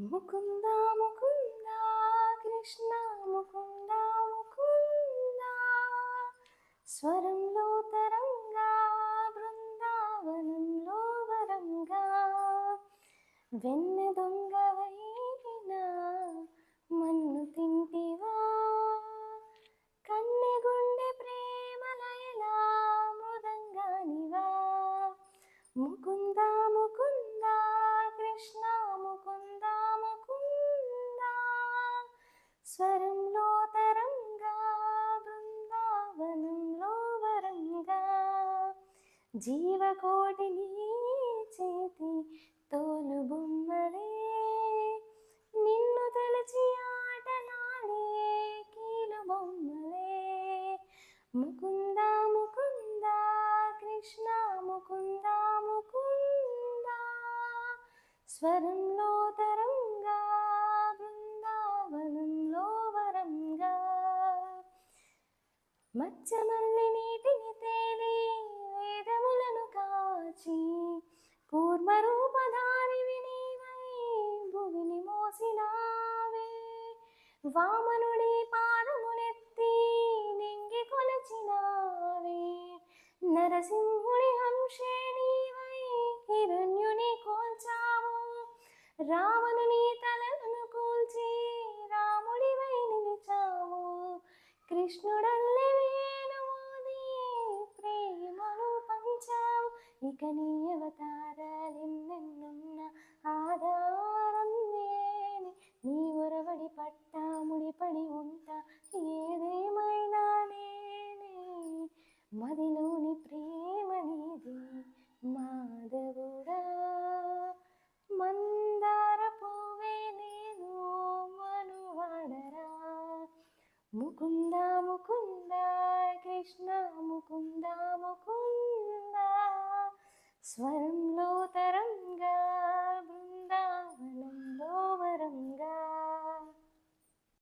ముకుంద ముకుంద కృష్ణ ముకుంద ముకుంద. స్వరంలో తరంగా బృందావనంలో వరంగా. వెన్న జీవకోటిని చేతి తోలు బొమ్మలే. నిన్ను తలచి ఆటలాడే కీలు బొమ్మలే. ముకుంద ముకుంద కృష్ణ ముకుంద ముకుంద స్వరంలో తరంగా బృందావనంలో వరంగా. మచ్చమల్లిని వామనుడి పాదమునెత్తి నింగి కొలచినావే. నరసింహుడి హంసేణీవై హిరణ్యుని కోల్చావు. రావణుని తలను కూల్చి రాముడివై నిలిచావు. కృష్ణుడల్లే వేణుమోది ప్రేమను పంచావు. ఇక నీ అవతారాలెన్నెన్నున్న పట్టా ఉంటా. ఏదేమైనా నేనే. మదిలోని ప్రేమ నీది మాధవుడా. మందార పువ్వే నేను మనువాడరా. ముకుంద ముకుంద కృష్ణ ముకుంద ముకుంద. స్వరంలో